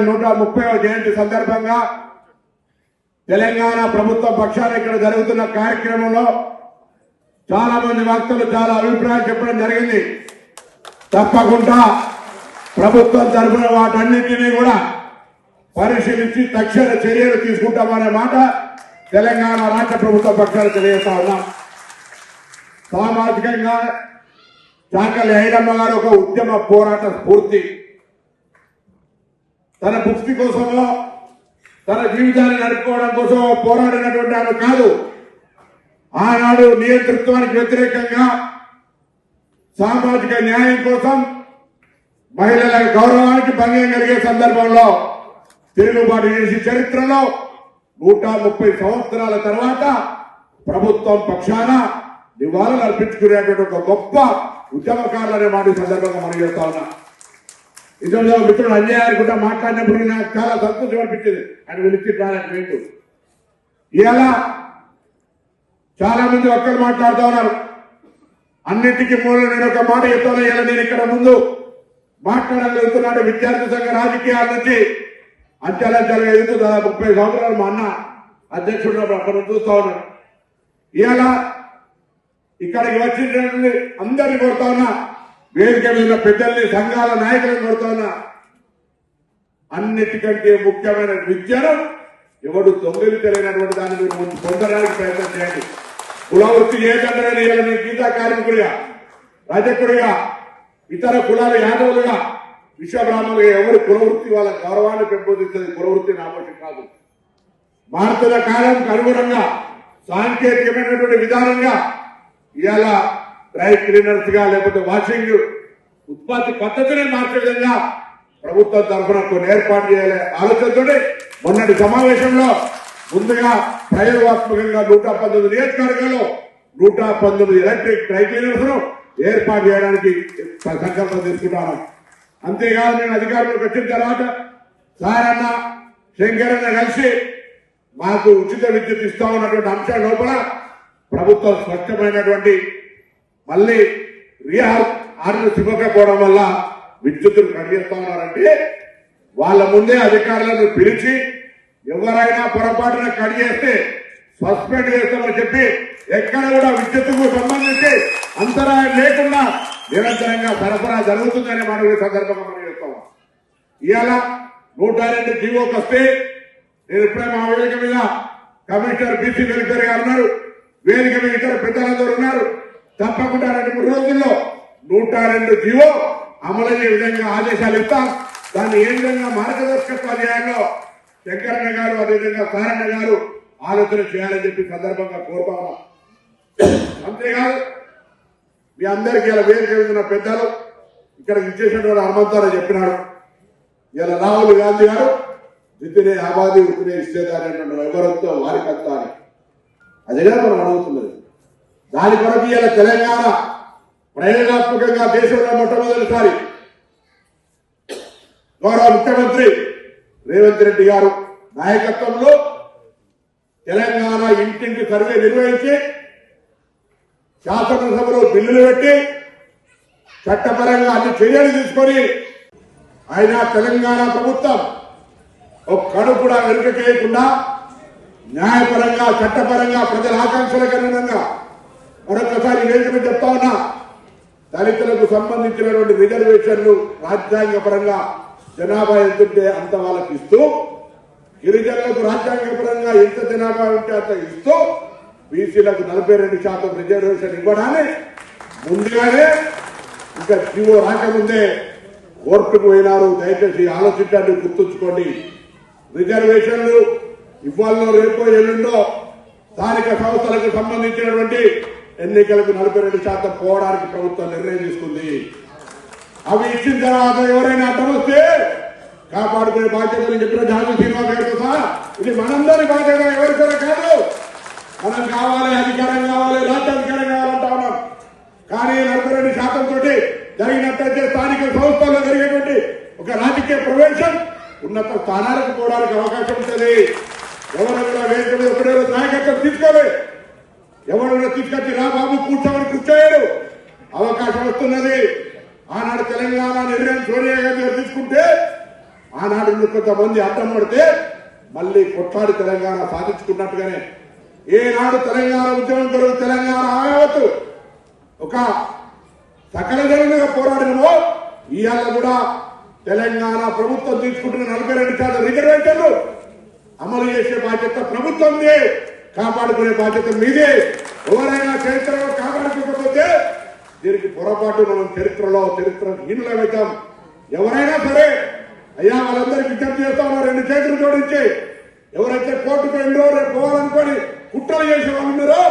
నూట ముప్పై జయంతి సందర్భంగా తెలంగాణ ప్రభుత్వ పక్షాన ఇక్కడ జరుగుతున్న కార్యక్రమంలో చాలా మంది వక్తలు చాలా అభిప్రాయాలు చెప్పడం జరిగింది. తప్పకుండా ప్రభుత్వం తరఫున వాటన్నింటినీ కూడా పరిశీలించి తక్షణ చర్యలు తీసుకుంటామనే మాట తెలంగాణ రాష్ట్ర ప్రభుత్వ పక్షాలు తెలియజేస్తా ఉన్నాం. సామాజికంగా చాకలి ఐరమ్మ గారు ఒక ఉద్యమ పోరాట స్ఫూర్తి. తన ముక్తి కోసమో తన జీవితాన్ని నడుపుకోవడం కోసం పోరాడినటువంటి ఆమె కాదు. ఆనాడు నియంతృత్వానికి వ్యతిరేకంగా సామాజిక న్యాయం కోసం మహిళల గౌరవానికి భంగం కలిగే సందర్భంలో తిరుగుబాటు చేసి చరిత్రలో నూట ముప్పై సంవత్సరాల తర్వాత ప్రభుత్వం పక్షాన నివాళులు అర్పించుకునేటువంటి ఒక గొప్ప ఉద్యమకారులనే మాట సందర్భంగా మనం చేస్తా ఉన్నా. ఇందులో మిత్రుడు అన్యాయాన్ని కూడా మాట్లాడినప్పుడు నాకు చాలా సంతోషం అనిపించింది. ఆయన వెలిచి రాలని ఇలా చాలా మంది ఒక్కరు మాట్లాడుతూ ఉన్నారు. అన్నిటికీ మూలం నేను ఒక మాట చెప్తాను. ఇలా నేను ఇక్కడ ముందు మాట్లాడగలుగుతున్నాడు విద్యార్థి సంఘ రాజకీయాల నుంచి అంచెలంచెలుగా ఎదుగుతూ దాదాపు ముప్పై సంవత్సరాలు మా అన్న అధ్యక్షుడు అక్కడ చూస్తా ఉన్నాడు ఇలా ఇక్కడికి వచ్చినటువంటి అందరినీ కొడతా ఉన్నా వేదిక మీద పెద్దల్ని సంఘాల నాయకులను కొడుతున్నా అన్నిటికంటే ముఖ్యమైన విద్యను ఎవడు తొంగిలి తెలియనటువంటి దాన్ని మీరు ముందు పొందడానికి ప్రయత్నం చేయండి. కులవృత్తి వృత్తి చేయకండి గీతా కార్మికుడిగా రజకుడిగా ఇతర కులాల యాదవులుగా విశ్వబ్రాహ్మణులుగా ఎవరి కులవృత్తి వాళ్ళ గౌరవాన్ని పెంపొందించేది కులవృత్తి నామోషం కాదు. మారుతున్న కాలంకు అనుగుణంగా సాంకేతికమైనటువంటి విధానంగా ఇలా డ్రై క్లీనర్స్గా లేకపోతే వాషింగ్ ఉత్పత్తి పద్ధతిని మార్చే విధంగా ప్రభుత్వం తరఫున కొన్ని ఏర్పాటు చేయాలి ఆలోచనతోటి మొన్నటి సమావేశంలో ముందుగా ప్రయోగాత్మకంగా నూట పంతొమ్మిది నియోజకవర్గాల్లో నూట పంతొమ్మిది ఎలక్ట్రిక్ డ్రై క్లీనర్స్ను ఏర్పాటు చేయడానికి సంకల్పం తీసుకున్నాను అంతేకాదు నేను అధికారంలోకి వచ్చిన తర్వాత సారన్న శంకరన్న కలిసి మాకు ఉచిత విద్యుత్ ఇస్తా ఉన్నటువంటి అంశం లోపల ప్రభుత్వం స్పష్టమైనటువంటి మళ్ళీ రీహార్ ఆర్డర్ ఇవ్వకపోవడం వల్ల విద్యుత్తును కడిగేస్తా ఉన్నారంటే వాళ్ళ ముందే అధికారులను పిలిచి ఎవరైనా పొరపాటున కడిగేస్తే సస్పెండ్ చేస్తామని చెప్పి ఎక్కడ కూడా విద్యుత్తుకు సంబంధించి అంతరాయం లేకుండా నిరంతరంగా సరఫరా జరుగుతుందనే మనం ఈ సందర్భంగా మనం చెప్తాం. ఇవాళ నూట రెండు జీవోకి వస్తే నేను ఇప్పుడే మా వేదిక మీద కమిషనర్ బీసీ వెల్ఫేర్ గారు ఉన్నారు. వేదిక మీద ఇతర పెద్దలందరూ ఉన్నారు. తప్పకుండా రెండు. మూడు రోజుల్లో నూట రెండు జీవో అమలయ్యే విధంగా ఆదేశాలు ఇస్తాం. దాన్ని ఏ విధంగా మార్గదర్శకత్వ అధ్యాయంలో శంకరన్న గారు అదేవిధంగా సారన్న గారు ఆలోచన చేయాలని చెప్పి సందర్భంగా కోరుతా ఉన్నాం. అంతేకాదు మీ అందరికీ ఇలా వేరు చెందిన పెద్దలు ఇక్కడ ఇచ్చేసినటువంటి హనుమంతారావు చెప్పినాడు ఇలా రాహుల్ గాంధీ గారు జితినే ఆబాది ఇస్తేదారి ఇచ్చేదాని ఎవరంతో వారికంతా అని అదేగా మనం అడుగుతున్నది. దాని కొరకు ఇలా తెలంగాణ ప్రయోగాత్మకంగా దేశంలో మొట్టమొదటిసారి. గౌరవ ముఖ్యమంత్రి రేవంత్ రెడ్డి గారు నాయకత్వంలో తెలంగాణ ఇంటింటి సర్వే నిర్వహించి శాసనసభలో బిల్లులు పెట్టి చట్టపరంగా అన్ని చర్యలు తీసుకొని ఆయన తెలంగాణ ప్రభుత్వం ఒక్కడు కూడా వెనుక చేయకుండా న్యాయపరంగా చట్టపరంగా ప్రజల ఆకాంక్షలకు అనుగుణంగా మరొకసారి వేదిక చెప్తా ఉన్నా దళితులకు సంబంధించినటువంటి రిజర్వేషన్లు రాజ్యాంగపరంగా జనాభా ఎంతుంటే అంత వాళ్ళకి ఇస్తూ గిరిజనులకు రాజ్యాంగపరంగా ఎంత జనాభా ఉంటే అంత ఇస్తూ బీసీలకు నలభై రెండు శాతం రిజర్వేషన్ ఇవ్వడాన్ని ముందుగానే ఇంకా జీవో రాకముందే కోర్టుకు పోయినారు. దయచేసి ఆలోచించండి గుర్తుంచుకోండి. రిజర్వేషన్లు ఇవ్వాలో రేపో ఎల్లుండో స్థానిక సంస్థలకు సంబంధించినటువంటి ఎన్నికలకు నలభై రెండు శాతం పోవడానికి ప్రభుత్వం నిర్ణయం తీసుకుంది. అవి ఇచ్చిన తర్వాత ఎవరైనా అడ్డం వస్తే కాపాడుకునే బాధ్యతలు చెప్పిన జాతీయ సినిమా గారితో సహా ఇది మనందరి బాధ్యత ఎవరికైనా కాదు. మనం కావాలి అధికారం కావాలి రాజ్యాధికారం కావాలంటా ఉన్నాం. కానీ నలభై రెండు శాతం తోటి జరిగినట్టయితే స్థానిక సంస్థల్లో జరిగేటువంటి ఒక రాజకీయ ప్రవేశం ఉన్నత స్థానాలకు పోవడానికి అవకాశం ఉంటుంది. ఎవరైనా వేసుకునే ఒకటే నాయకత్వం తీసుకోవాలి ఎవరైనా తీసుకొచ్చి రా బాబు కూర్చోమని కూర్చోయాడు. అవకాశం వస్తున్నది. ఆనాడు తెలంగాణ నిర్ణయం సోనియా గాంధీ తీసుకుంటే ఆనాడు కొంతమంది అడ్డం పడితే మళ్ళీ కొట్లాడి తెలంగాణ సాధించుకున్నట్టుగానే. ఏనాడు తెలంగాణ ఉద్యమం కొరకు తెలంగాణ ఆయావత్తు ఒక సకల జనంగా పోరాడినమో ఇవాళ కూడా తెలంగాణ ప్రభుత్వం తీసుకుంటున్న నలభై రెండు శాతం రిజర్వేషన్లు అమలు చేసే బాధ్యత ఉంది కాపాడుకునే బాధ్యత మీదే. ఎవరైనా చరిత్రలో కాపాడుకోకపోతే దీనికి పొరపాటు మనం చరిత్రలో చరిత్ర హీనులమవుతాం ఎవరైనా సరే అయ్యా వాళ్ళందరికీ విజ్ఞప్తి చేస్తా ఉన్నారు రెండు చేతులు జోడించి. ఎవరైతే కోర్టుకు ఎన్నో రేపు పోవాలనుకొని కుట్రలు చేసే వాళ్ళు ఉన్నారో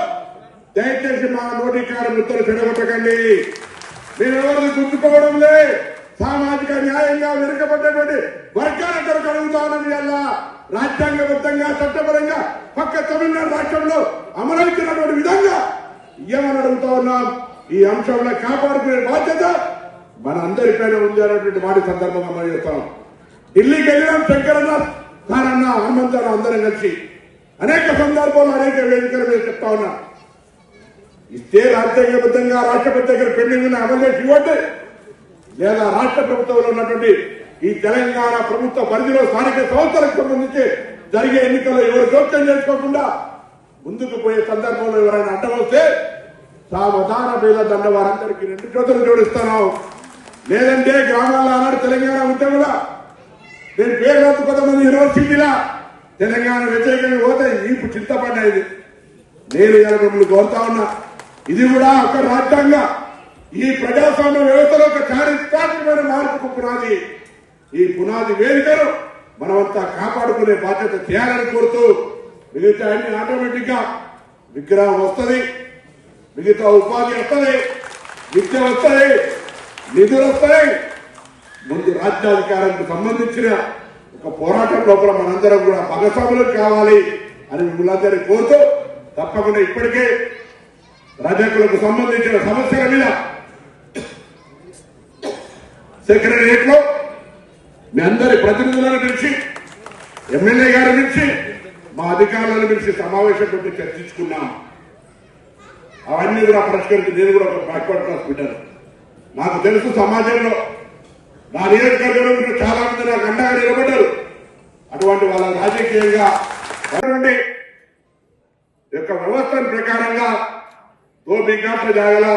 దయచేసి మా నోటికార మిత్రులు చెడగొట్టకండి. మీరెవరిని గుర్తుకోవడంలే సామాజిక న్యాయంగా వెనుకబడ్డటువంటి వర్గాల కొరకు అడుగుతా ఉన్నది అలా రాజ్యాంగబద్ధంగా చట్టపరంగా పక్క తమిళనాడు రాష్ట్రంలో అమలవుతున్నటువంటి విధంగా ఏమని అడుగుతా ఉన్నాం? ఈ అంశంలో కాపాడుకునే బాధ్యత మన అందరిపైన ఉంది అనేటువంటి మాట సందర్భంగా మనం చెప్తాం. ఢిల్లీకి వెళ్ళినాం శంకరన్న తానన్న హనుమంతరావు అందరం కలిసి అనేక సందర్భాల్లో అనేక వేదికల మీద చెప్తా ఉన్నాం. ఇస్తే రాజ్యాంగబద్ధంగా రాష్ట్రపతి దగ్గర పెండింగ్ ఉన్న అమలు చేసి ఇవ్వండి. లేదా రాష్ట్ర ప్రభుత్వంలో ఉన్నటువంటి ఈ తెలంగాణ ప్రభుత్వ పరిధిలో స్థానిక సంస్థలకు సంబంధించి జరిగే ఎన్నికల్లో ఎవరు జోక్యం చేసుకోకుండా ముందుకు పోయే సందర్భంలో ఎవరైనా అడ్డం వస్తే సావధాన పేద దండ వారందరికీ రెండు చేతులు జోడిస్తాను. లేదంటే గ్రామాల్లో ఆనాడు తెలంగాణ ఉద్యమంలో నేను పేరు రాదు కొంతమంది యూనివర్సిటీలా తెలంగాణ వ్యతిరేకంగా పోతే ఇప్పుడు చింతపడ్డాయి నేను ఇలా మిమ్మల్ని కోరుతా ఉన్నా. ఇది కూడా ఒక రాజ్యాంగ. ఈ ప్రజాస్వామ్య వ్యవస్థలో ఒక చారిత్రాత్మకమైన మార్పుకు పునాది. ఈ పునాది వేదికను మనమంతా కాపాడుకునే బాధ్యత చేయాలని కోరుతూ మిగతా అన్ని ఆటోమేటిక్గా విగ్రహం వస్తుంది మిగతా ఉపాధి వస్తుంది విద్య వస్తుంది నిధులు వస్తాయి. ముందు రాజ్యాధికారానికి సంబంధించిన ఒక పోరాటం లోపల మనందరం కూడా భాగస్వాములు కావాలి అని మిమ్మల్ని కోరుతూ తప్పకుండా ఇప్పటికే రజకులకు సంబంధించిన సమస్యల మీద సెక్రటరియట్లో మీ అందరి ప్రతినిధులను పిలిచి ఎమ్మెల్యే గారి నుంచి మా అధికారులను పిలిచి సమావేశం పెట్టి చర్చించుకున్నాం. అవన్నీ కూడా పరిష్కరించి నేను కూడా ఒక బ్యాక్వర్డ్ క్లాస్ పెట్టాను. నాకు తెలుసు సమాజంలో నా నియోజకవర్గంలో ఉన్న చాలా మంది నాకు అండగా నిలబడ్డారు. అటువంటి వాళ్ళ రాజకీయంగా ఉన్నటువంటి యొక్క వ్యవస్థ ప్రకారంగా గోపి జాగల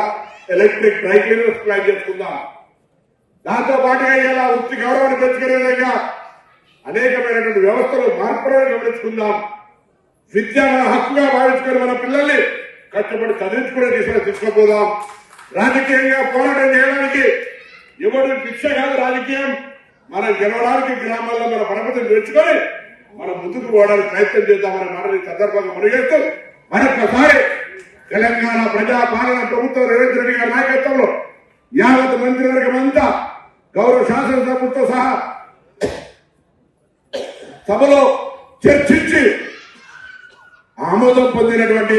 ఎలక్ట్రిక్ డ్రై క్లీనర్స్ ప్లాన్ చేసుకుందాం. దాంతో పాటుగా ఇలా వృత్తి గౌరవాన్ని పెంచుకునే విధంగా అనేకమైనటువంటి వ్యవస్థలు మార్పులను గమనించుకుందాం. విద్య మన హక్కుగా భావించుకుని మన పిల్లల్ని కష్టపడి చదివించుకునే దిశలో తీసుకుపోదాం. రాజకీయంగా పోరాటం చేయడానికి ఎవరు భిక్ష కాదు రాజకీయం. మనం గెలవడానికి గ్రామాల్లో మన పరపతిని తెచ్చుకొని మనం ముందుకు పోవడానికి ప్రయత్నం చేద్దామనే మాట సందర్భంగా మునిగేస్తూ మరొకసారి తెలంగాణ ప్రజా పాలన ప్రభుత్వం రేవంత్ రెడ్డి గారి నాయకత్వంలో యావత్ మంత్రివర్గం అంతా గౌరవ శాసనసభ్యులతో సహా సభలో చర్చించి ఆమోదం పొందినటువంటి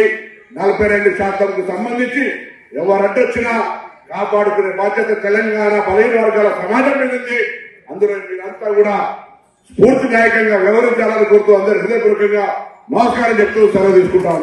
నలభై రెండు శాతంకు సంబంధించి ఎవరడ్డొచ్చినా కాపాడుకునే బాధ్యత తెలంగాణ బలహీన వర్గాల సమాజం మీద ఉంది. అందులో మీరంతా కూడా స్ఫూర్తిదాయకంగా వ్యవహరించాలని కోరుతూ అందరు హృదయపూర్వకంగా నమస్కారం చెప్తూ సెలవు తీసుకుంటాను.